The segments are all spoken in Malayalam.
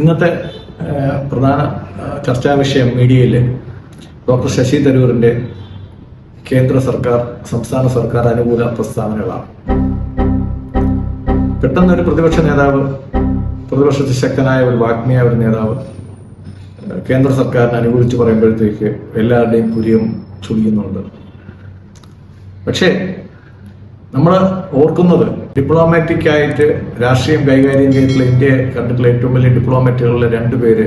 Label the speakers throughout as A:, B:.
A: ഇന്നത്തെ പ്രധാന ചർച്ചാ വിഷയം മീഡിയയിൽ ഡോക്ടർ ശശി തരൂരിന്റെ കേന്ദ്ര സർക്കാർ സംസ്ഥാന സർക്കാർ അനുകൂല പ്രസ്താവനകളാണ്. പെട്ടെന്ന് ഒരു പ്രതിപക്ഷ നേതാവ് പ്രതിപക്ഷത്തിൽ ശക്തനായ ഒരു വാഗ്മിയായ ഒരു നേതാവ് കേന്ദ്ര സർക്കാരിനെ അനുകൂലിച്ച് പറയുമ്പോഴത്തേക്ക് എല്ലാവരുടെയും പുരിയും ചുളിയുന്നുണ്ട്. പക്ഷേ നമ്മൾ ഓർക്കുന്നത് ഡിപ്ലോമാറ്റിക് ആയിട്ട് രാഷ്ട്രീയം കൈകാര്യം ചെയ്തിട്ടുള്ള ഇന്ത്യയെ കണ്ടിട്ടുള്ള ഏറ്റവും വലിയ ഡിപ്ലോമാറ്റുകളിലെ രണ്ടുപേര്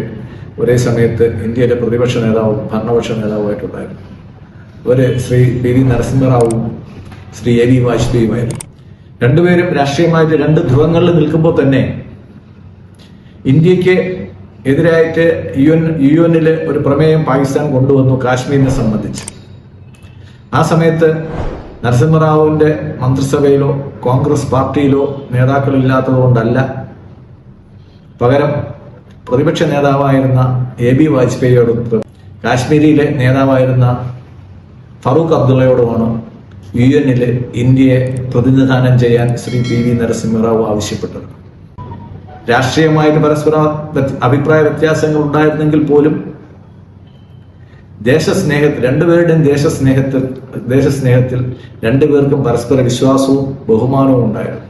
A: ഒരേ സമയത്ത് ഇന്ത്യയിലെ പ്രതിപക്ഷ നേതാവും ഭരണപക്ഷ നേതാവുമായിട്ടുണ്ടായിരുന്നു. ഒരു ശ്രീ പി വി നരസിംഹറാവും ശ്രീ എ വി വാജ്പേയിയുമായിരുന്നു. രണ്ടുപേരും രാഷ്ട്രീയമായിട്ട് രണ്ട് ധ്രുവങ്ങളിൽ നിൽക്കുമ്പോൾ തന്നെ ഇന്ത്യയ്ക്ക് എതിരായിട്ട് യു എൻ യു എന്നിൽ ഒരു പ്രമേയം പാകിസ്ഥാൻ കൊണ്ടുവന്നു കാശ്മീരിനെ സംബന്ധിച്ച്. ആ സമയത്ത് നരസിംഹറാവുവിന്റെ മന്ത്രിസഭയിലോ കോൺഗ്രസ് പാർട്ടിയിലോ നേതാക്കളില്ലാത്തതുകൊണ്ടല്ല. പകരം പ്രതിപക്ഷ നേതാവായിരുന്ന എ ബി വാജ്പേയിയോടൊപ്പം കാശ്മീരിയിലെ നേതാവായിരുന്ന ഫറൂഖ് അബ്ദുള്ളയോടുമാണ് യു എന്നിൽ ഇന്ത്യയെ പ്രതിനിധാനം ചെയ്യാൻ ശ്രീ പി വി നരസിംഹറാവു ആവശ്യപ്പെട്ടത്. രാഷ്ട്രീയമായിട്ട് പരസ്പര അഭിപ്രായ വ്യത്യാസങ്ങൾ ഉണ്ടായിരുന്നെങ്കിൽ പോലും ദേശസ്നേഹത്തിൽ രണ്ടുപേരുടെയും ദേശസ്നേഹത്തിൽ ദേശസ്നേഹത്തിൽ രണ്ടുപേർക്കും പരസ്പര വിശ്വാസവും ബഹുമാനവും ഉണ്ടായിരുന്നു.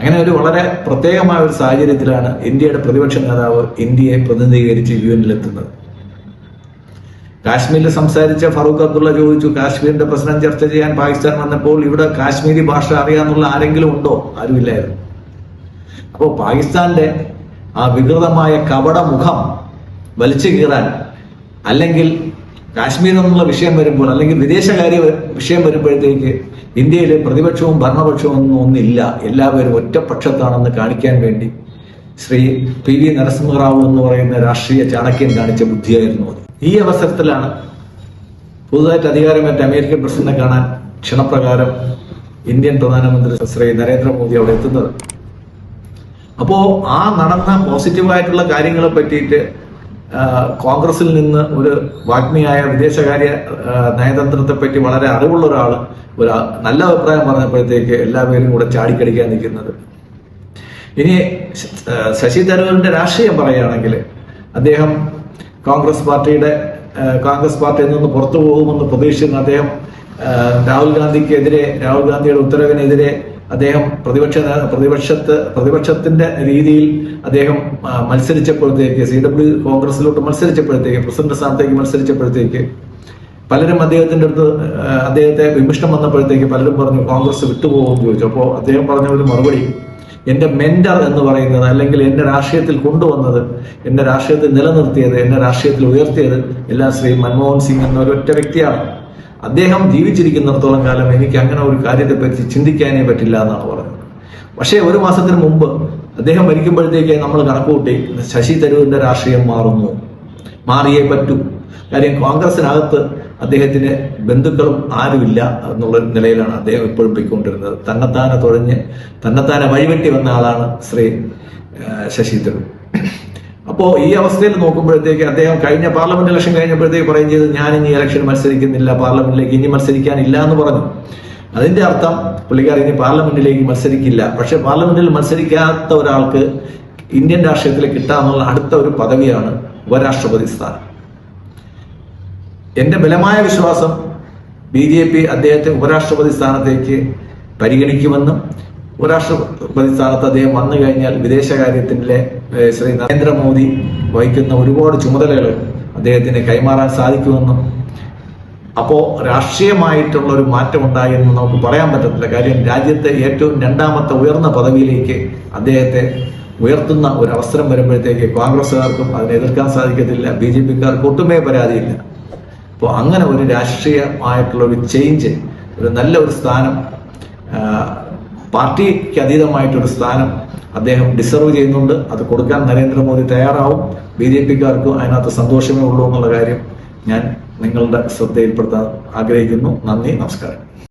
A: അങ്ങനെ ഒരു വളരെ പ്രത്യേകമായ ഒരു സാഹചര്യത്തിലാണ് ഇന്ത്യയുടെ പ്രതിപക്ഷ നേതാവ് ഇന്ത്യയെ പ്രതിനിധീകരിച്ച് യു എത്തുന്നത്. കാശ്മീരിൽ സംസാരിച്ച ഫറൂഖ് അബ്ദുള്ള ചോദിച്ചു കാശ്മീരിന്റെ പ്രശ്നം ചർച്ച ചെയ്യാൻ പാകിസ്ഥാൻ വന്നപ്പോൾ ഇവിടെ കാശ്മീരി ഭാഷ അറിയാമെന്നുള്ള ആരെങ്കിലും ഉണ്ടോ? ആരുമില്ലായിരുന്നു. അപ്പോൾ പാകിസ്ഥാന്റെ ആ വികൃതമായ കപട മുഖം വലിച്ചു കീറാൻ അല്ലെങ്കിൽ കാശ്മീർ എന്നുള്ള വിഷയം വരുമ്പോൾ അല്ലെങ്കിൽ വിദേശകാര്യ വിഷയം വരുമ്പോഴത്തേക്ക് ഇന്ത്യയിലെ പ്രതിപക്ഷവും ഭരണപക്ഷവും ഒന്നും ഒന്നില്ല. എല്ലാവരും ഒറ്റപക്ഷത്താണെന്ന് കാണിക്കാൻ വേണ്ടി ശ്രീ പി വി നരസിംഹറാവു എന്ന് പറയുന്ന രാഷ്ട്രീയ ചാണക്യൻ കാണിച്ച ബുദ്ധിയായിരുന്നു അത്. ഈ അവസരത്തിലാണ് പുതുതായിട്ട് അധികാരമേറ്റ അമേരിക്കൻ പ്രസിഡന്റിനെ കാണാൻ ക്ഷണപ്രകാരം ഇന്ത്യൻ പ്രധാനമന്ത്രി ശ്രീ നരേന്ദ്രമോദി അവിടെ എത്തുന്നത്. അപ്പോ ആ നടന്ന പോസിറ്റീവായിട്ടുള്ള കാര്യങ്ങളെ പറ്റിയിട്ട് കോൺഗ്രസിൽ നിന്ന് ഒരു വാഗ്മിയായ വിദേശകാര്യ നയതന്ത്രത്തെപ്പറ്റി നയതന്ത്രത്തെ പറ്റി വളരെ അറിവുള്ള ഒരാൾ ഒരു നല്ല അഭിപ്രായം പറഞ്ഞപ്പോഴത്തേക്ക് എല്ലാവരും കൂടെ ചാടിക്കടിക്കാൻ നിൽക്കുന്നത്. ഇനി ശശി തരൂരിന്റെ രാഷ്ട്രീയം പറയുകയാണെങ്കിൽ അദ്ദേഹം കോൺഗ്രസ് പാർട്ടിയുടെ കോൺഗ്രസ് പാർട്ടിയിൽ നിന്ന് പുറത്തു പോകുമെന്ന് പ്രതീക്ഷിക്കുന്ന അദ്ദേഹം രാഹുൽ ഗാന്ധിക്കെതിരെ രാഹുൽ ഗാന്ധിയുടെ ഉത്തരവിനെതിരെ അദ്ദേഹം പ്രതിപക്ഷ പ്രതിപക്ഷത്ത് പ്രതിപക്ഷത്തിന്റെ രീതിയിൽ അദ്ദേഹം മത്സരിച്ചപ്പോഴത്തേക്ക് സി ഡബ്ല്യു കോൺഗ്രസിലോട്ട് മത്സരിച്ചപ്പോഴത്തേക്ക് പ്രസിഡന്റ് സ്ഥാനത്തേക്ക് മത്സരിച്ചപ്പോഴത്തേക്ക് പലരും അദ്ദേഹത്തിന്റെ അടുത്ത് അദ്ദേഹത്തെ വിമിഷ്ടം വന്നപ്പോഴത്തേക്ക് പലരും പറഞ്ഞു കോൺഗ്രസ് വിട്ടുപോകുമെന്ന് ചോദിച്ചു. അപ്പോൾ അദ്ദേഹം പറഞ്ഞ ഒരു മറുപടി എന്റെ മെന്റർ എന്ന് പറയുന്നത് അല്ലെങ്കിൽ എന്നെ രാഷ്ട്രീയത്തിൽ കൊണ്ടുവന്നത് എന്നെ രാഷ്ട്രീയത്തിൽ നിലനിർത്തിയത് എന്നെ രാഷ്ട്രീയത്തിൽ ഉയർത്തിയത് എല്ലാം ശ്രീ മൻമോഹൻ സിംഗ് എന്ന ഒരൊറ്റ വ്യക്തിയാണ്. അദ്ദേഹം ജീവിച്ചിരിക്കുന്നിടത്തോളം കാലം എനിക്ക് അങ്ങനെ ഒരു കാര്യത്തെപ്പറ്റി ചിന്തിക്കാനേ പറ്റില്ല എന്നാണ് പറഞ്ഞത്. പക്ഷേ ഒരു മാസത്തിന് മുമ്പ് അദ്ദേഹം മരിക്കുമ്പോഴത്തേക്ക് നമ്മൾ കണക്കുകൂട്ടി ശശി തരൂരിന്റെ രാഷ്ട്രീയം മാറുന്നു. മാറിയേ പറ്റൂ. കാര്യം കോൺഗ്രസിനകത്ത് അദ്ദേഹത്തിന് ബന്ധുക്കളും ആരുമില്ല എന്നുള്ള നിലയിലാണ് അദ്ദേഹം ഇപ്പോഴും പോയിക്കൊണ്ടിരുന്നത്. തന്നെത്താനെ തുഴഞ്ഞ് തന്നെത്താനെ വഴിവെട്ടി വന്ന ആളാണ് ശ്രീ ശശി തരൂർ. അപ്പോ ഈ അവസ്ഥയിൽ നോക്കുമ്പോഴത്തേക്ക് അദ്ദേഹം കഴിഞ്ഞ പാർലമെന്റ് ഇലക്ഷൻ കഴിഞ്ഞപ്പോഴത്തേക്ക് പറയും ചെയ്ത് ഞാൻ ഇനി ഇലക്ഷൻ മത്സരിക്കുന്നില്ല പാർലമെന്റിലേക്ക് ഇനി മത്സരിക്കാനില്ല എന്ന് പറഞ്ഞു. അതിന്റെ അർത്ഥം പുള്ളിക്കാർ ഇനി പാർലമെന്റിലേക്ക് മത്സരിക്കില്ല. പക്ഷെ പാർലമെന്റിൽ മത്സരിക്കാത്ത ഒരാൾക്ക് ഇന്ത്യൻ രാഷ്ട്രീയത്തിൽ കിട്ടാന്നുള്ള അടുത്ത ഒരു പദവിയാണ് ഉപരാഷ്ട്രപതി സ്ഥാനം. എന്റെ ബലമായ വിശ്വാസം ബി ജെ പി അദ്ദേഹത്തെ ഉപരാഷ്ട്രപതി സ്ഥാനത്തേക്ക് പരിഗണിക്കുമെന്നും ഉപരാഷ്ട്രപതി സ്ഥാനത്ത് അദ്ദേഹം വന്നു കഴിഞ്ഞാൽ വിദേശകാര്യത്തിലെ ശ്രീ നരേന്ദ്രമോദി വഹിക്കുന്ന ഒരുപാട് ചുമതലകൾ അദ്ദേഹത്തിന് കൈമാറാൻ സാധിക്കുമെന്നും അപ്പോ രാഷ്ട്രീയമായിട്ടുള്ള ഒരു മാറ്റം ഉണ്ടായി എന്ന് നമുക്ക് പറയാൻ പറ്റത്തില്ല. കാര്യം രാജ്യത്തെ ഏറ്റവും രണ്ടാമത്തെ ഉയർന്ന പദവിയിലേക്ക് അദ്ദേഹത്തെ ഉയർത്തുന്ന ഒരു അവസരം വരുമ്പോഴത്തേക്ക് കോൺഗ്രസ്സുകാർക്കും അതിനെ എതിർക്കാൻ സാധിക്കത്തില്ല ബി ജെ പിക്കാർക്ക് ഒട്ടുമേ പരാതിയില്ല. അപ്പോൾ അങ്ങനെ ഒരു രാഷ്ട്രീയമായിട്ടുള്ള ഒരു ചേഞ്ച് ഒരു നല്ല ഒരു സ്ഥാനം പാർട്ടിക്ക് അതീതമായിട്ടൊരു സ്ഥാനം അദ്ദേഹം ഡിസർവ് ചെയ്യുന്നുണ്ട്. അത് കൊടുക്കാൻ നരേന്ദ്രമോദി തയ്യാറാവും. ബി ജെ പിക്കാർക്കും അതിനകത്ത് സന്തോഷമേ ഉള്ളൂ എന്നുള്ള കാര്യം ഞാൻ നിങ്ങളുടെ ശ്രദ്ധയിൽപ്പെടുത്താൻ ആഗ്രഹിക്കുന്നു. നന്ദി നമസ്കാരം.